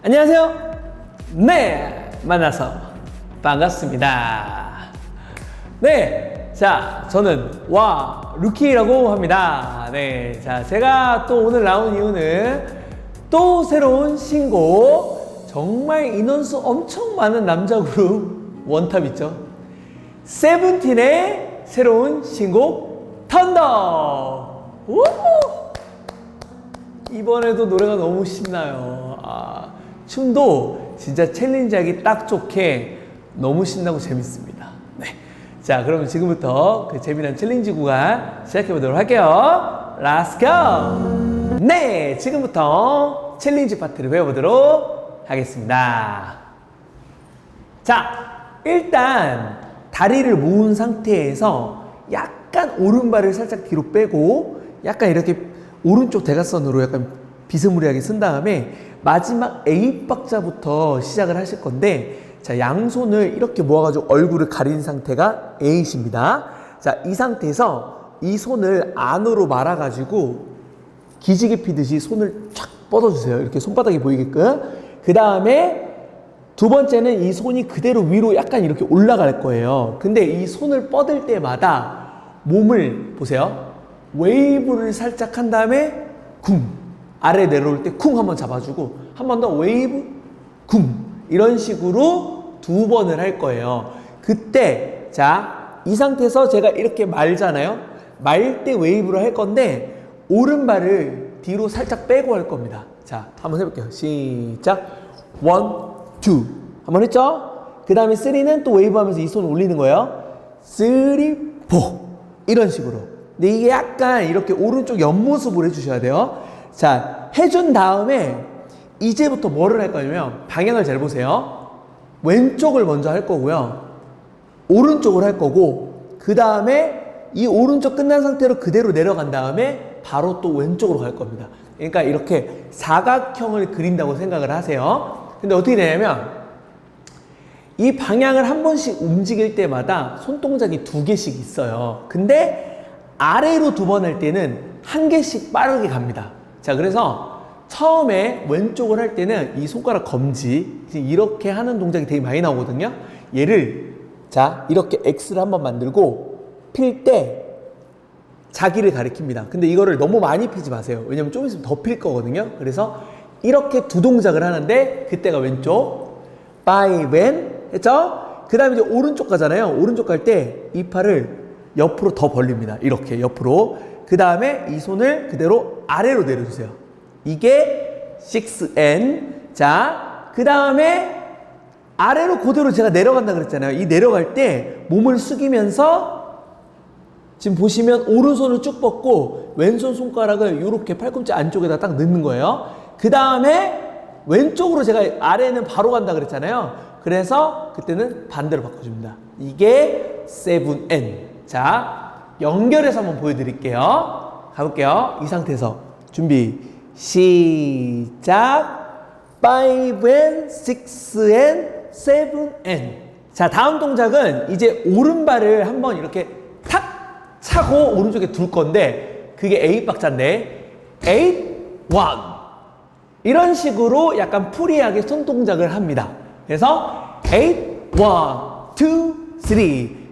안녕하세요. 네, 만나서 반갑습니다. 네, 자, 저는 와 루키라고 합니다. 네, 자, 제가 또 오늘 나온 이유는 또 새로운 신곡 정말 인원수 엄청 많은 남자 그룹 원탑 있죠. 세븐틴의 새로운 신곡 턴더. 우! 이번에도 노래가 너무 신나요. 아, 춤도 진짜 챌린지하기 딱 좋게 너무 신나고 재밌습니다. 네. 자, 그럼 지금부터 그 재미난 챌린지 구간 시작해 보도록 할게요. Let's! 네, 지금부터 챌린지 파트를 배워보도록 하겠습니다. 자, 일단 다리를 모은 상태에서 약간 오른발을 살짝 뒤로 빼고 약간 이렇게 오른쪽 대각선으로 약간 비스무리하게 쓴 다음에 마지막 A 박자부터 시작을 하실 건데 자, 양손을 이렇게 모아가지고 얼굴을 가린 상태가 A입니다. 자, 이 상태에서 이 손을 안으로 말아가지고 기지개 피듯이 손을 쫙 뻗어주세요. 이렇게 손바닥이 보이게끔. 그 다음에 두 번째는 이 손이 그대로 위로 약간 이렇게 올라갈 거예요. 근데 이 손을 뻗을 때마다 몸을 보세요. 웨이브를 살짝 한 다음에 쿵 아래 내려올 때 쿵 한번 잡아주고 한 번 더 웨이브 쿵 이런 식으로 두 번을 할 거예요. 그때 자 이 상태에서 제가 이렇게 말잖아요. 말 때 웨이브를 할 건데 오른발을 뒤로 살짝 빼고 할 겁니다. 자 한번 해볼게요. 시작 원, 투 한번 했죠? 그 다음에 쓰리는 또 웨이브 하면서 이 손 올리는 거예요. 쓰리, 포 이런 식으로. 근데 이게 약간 이렇게 오른쪽 옆모습으로 해주셔야 돼요. 자, 해준 다음에 이제부터 뭐를 할 거냐면 방향을 잘 보세요. 왼쪽을 먼저 할 거고요. 오른쪽을 할 거고, 그 다음에 이 오른쪽 끝난 상태로 그대로 내려간 다음에 바로 또 왼쪽으로 갈 겁니다. 그러니까 이렇게 사각형을 그린다고 생각을 하세요. 근데 어떻게 되냐면 이 방향을 한 번씩 움직일 때마다 손동작이 두 개씩 있어요. 근데 아래로 두 번 할 때는 한 개씩 빠르게 갑니다. 자, 그래서 처음에 왼쪽을 할 때는 이 손가락 검지 이렇게 하는 동작이 되게 많이 나오거든요. 얘를 자, 이렇게 X를 한번 만들고 필 때 자기를 가리킵니다. 근데 이거를 너무 많이 피지 마세요. 왜냐면 좀 있으면 더 필 거거든요. 그래서 이렇게 두 동작을 하는데 그때가 왼쪽, by when 했죠? 그 다음에 이제 오른쪽 가잖아요. 오른쪽 갈 때 이 팔을 옆으로 더 벌립니다. 이렇게 옆으로. 그 다음에 이 손을 그대로 아래로 내려주세요. 이게 6N. 자, 그 다음에 아래로 그대로 제가 내려간다 그랬잖아요. 이 내려갈 때 몸을 숙이면서 지금 보시면 오른손을 쭉 뻗고 왼손 손가락을 이렇게 팔꿈치 안쪽에다 딱 넣는 거예요. 그 다음에 왼쪽으로 제가 아래는 바로 간다 그랬잖아요. 그래서 그때는 반대로 바꿔줍니다. 이게 7N. 자, 연결해서 한번 보여드릴게요. 가볼게요. 이 상태에서 준비 시작 5N, 6N, 7N. 자, 다음 동작은 이제 오른발을 한번 이렇게 탁 차고 오른쪽에 둘 건데 그게 8 박자인데 8, 1 이런 식으로 약간 프리하게 손 동작을 합니다. 그래서 8, 1, 2, 3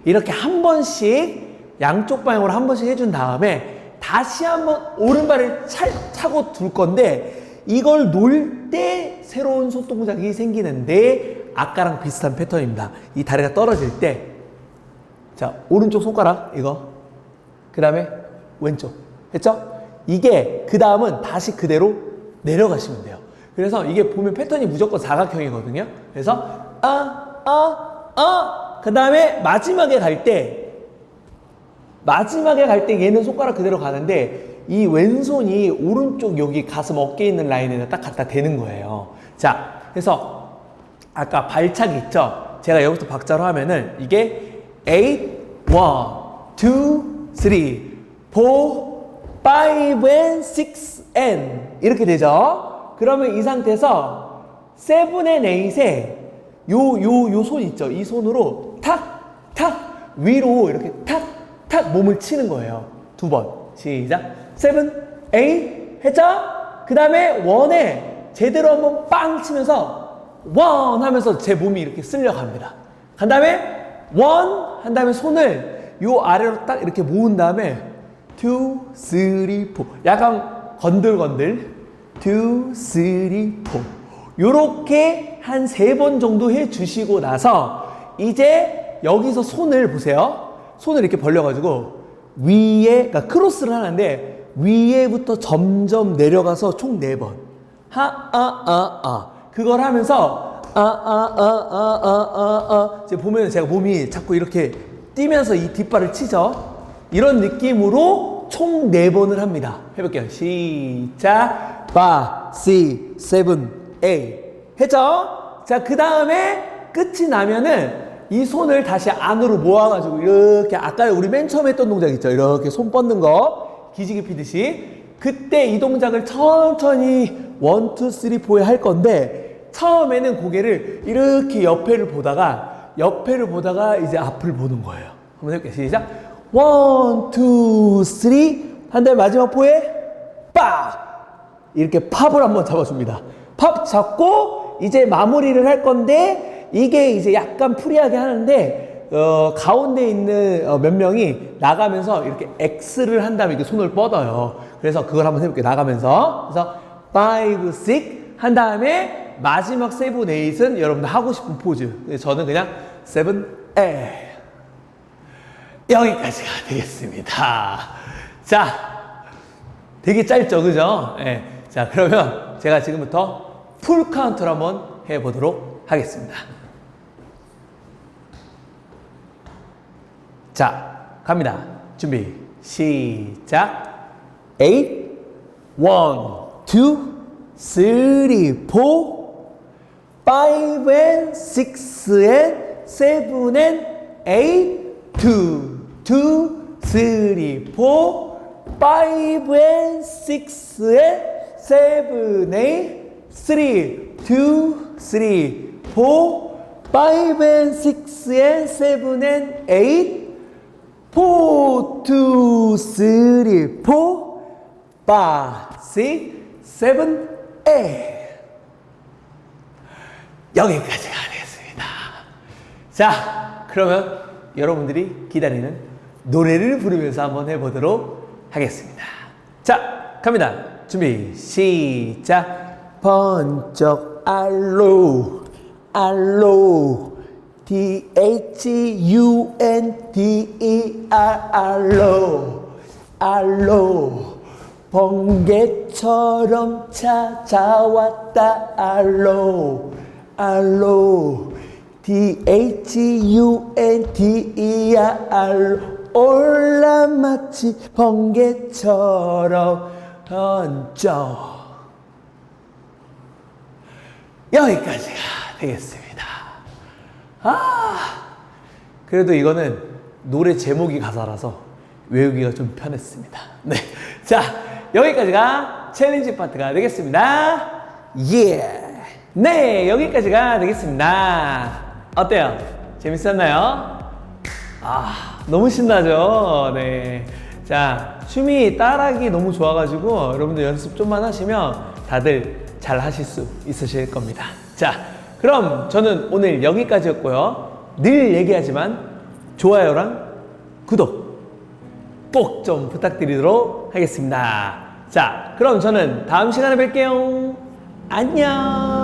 이렇게 한 번씩 양쪽 방향으로 한 번씩 해준 다음에 다시 한번 오른발을 차, 차고 둘 건데 이걸 놓을 때 새로운 손동작이 생기는데 아까랑 비슷한 패턴입니다. 이 다리가 떨어질 때 자, 오른쪽 손가락, 이거. 그 다음에 왼쪽. 했죠? 이게, 그 다음은 다시 그대로 내려가시면 돼요. 그래서 이게 보면 패턴이 무조건 사각형이거든요. 그래서, 아, 아, 아. 그 다음에 마지막에 갈 때, 마지막에 갈 때 얘는 손가락 그대로 가는데, 이 왼손이 오른쪽 여기 가슴 어깨에 있는 라인에 딱 갖다 대는 거예요. 자, 그래서 아까 발차기 있죠? 제가 여기부터 박자로 하면은 이게 8, 1, 2, 3, 4, 5 and 6 and 이렇게 되죠. 그러면 이 상태에서 7 and 8에 요, 요, 요 손 있죠? 이 손으로 탁, 탁, 위로 이렇게 탁, 탁 몸을 치는 거예요. 두 번. 시작. 7, 8 했죠? 그 다음에 원에 제대로 한번 빵 치면서 원 하면서 제 몸이 이렇게 쓸려갑니다. 간 다음에 원 한 다음에 손을 요 아래로 딱 이렇게 모은 다음에 two, three, four 약간 건들건들 two, three, four 요렇게 한 세 번 정도 해 주시고 나서 이제 여기서 손을 보세요. 손을 이렇게 벌려가지고 위에, 그러니까 크로스를 하는데 위에부터 점점 내려가서 총 네 번. 하, 아, 아, 아. 그걸 하면서 아, 아, 아, 아, 아, 아, 아. 이제 보면 제가 몸이 자꾸 이렇게 뛰면서 이 뒷발을 치죠. 이런 느낌으로 총 네 번을 합니다. 해볼게요. 시작. 5, 6, 7, 8. 했죠? 자, 그 다음에 끝이 나면은 이 손을 다시 안으로 모아가지고 이렇게 아까 우리 맨 처음에 했던 동작 있죠? 이렇게 손 뻗는 거 기지개 피듯이 그때 이 동작을 천천히 원, 투, 쓰리, 포에 할 건데 처음에는 고개를 이렇게 옆에를 보다가 옆에를 보다가 이제 앞을 보는 거예요. 한번 해볼게요. 시작. 원, 투, 쓰리. 한 다음에 마지막 포에 빡! 이렇게 팝을 한번 잡아줍니다. 팝 잡고 이제 마무리를 할 건데 이게 이제 약간 프리하게 하는데 어, 가운데 있는 어, 몇 명이 나가면서 이렇게 X를 한 다음에 이렇게 손을 뻗어요. 그래서 그걸 한번 해볼게요. 나가면서 그래서 5, 6 한 다음에 마지막 세븐, 에잇은 여러분들 하고 싶은 포즈. 저는 그냥 세븐, 에잇 여기까지가 되겠습니다. 자, 되게 짧죠, 그죠? 예. 자, 그러면 제가 지금부터 풀 카운트를 한번 해보도록 하겠습니다. 자, 갑니다. 준비, 시작. 8, 1, 2, 3, 4, 5 and 6 and 7 and 8, 2, 2, 3, 4, 5 and 6 and 7, 8, 3, 2, 3, 4, 5 and 6 and 7 and 8, 4, 2, 3, 4, 5, 6, 7, 8. 여기까지가 되겠습니다. 자, 그러면 여러분들이 기다리는 노래를 부르면서 한번 해보도록 하겠습니다. 자, 갑니다. 준비, 시작. 번쩍 알로, 알로, D-H-U-N-D-E-R, 알로, 알로. 번개처럼 찾아왔다. 알로 알로 D-H-U-N-D-E-R 알로 올라 마치 번개처럼 던져. 여기까지가 되겠습니다 아 그래도 이거는 노래 제목이 가사라서 외우기가 좀 편했습니다. 네. 자, 여기까지가 챌린지 파트가 되겠습니다. 예. 네, 여기까지가 되겠습니다. 어때요? 재밌었나요? 아, 너무 신나죠? 네. 자, 춤이 따라하기 너무 좋아가지고 여러분들 연습 좀만 하시면 다들 잘 하실 수 있으실 겁니다. 자, 그럼 저는 오늘 여기까지였고요. 늘 얘기하지만 좋아요랑 구독 꼭 좀 부탁드리도록 하겠습니다. 자, 그럼 저는 다음 시간에 뵐게요. 안녕!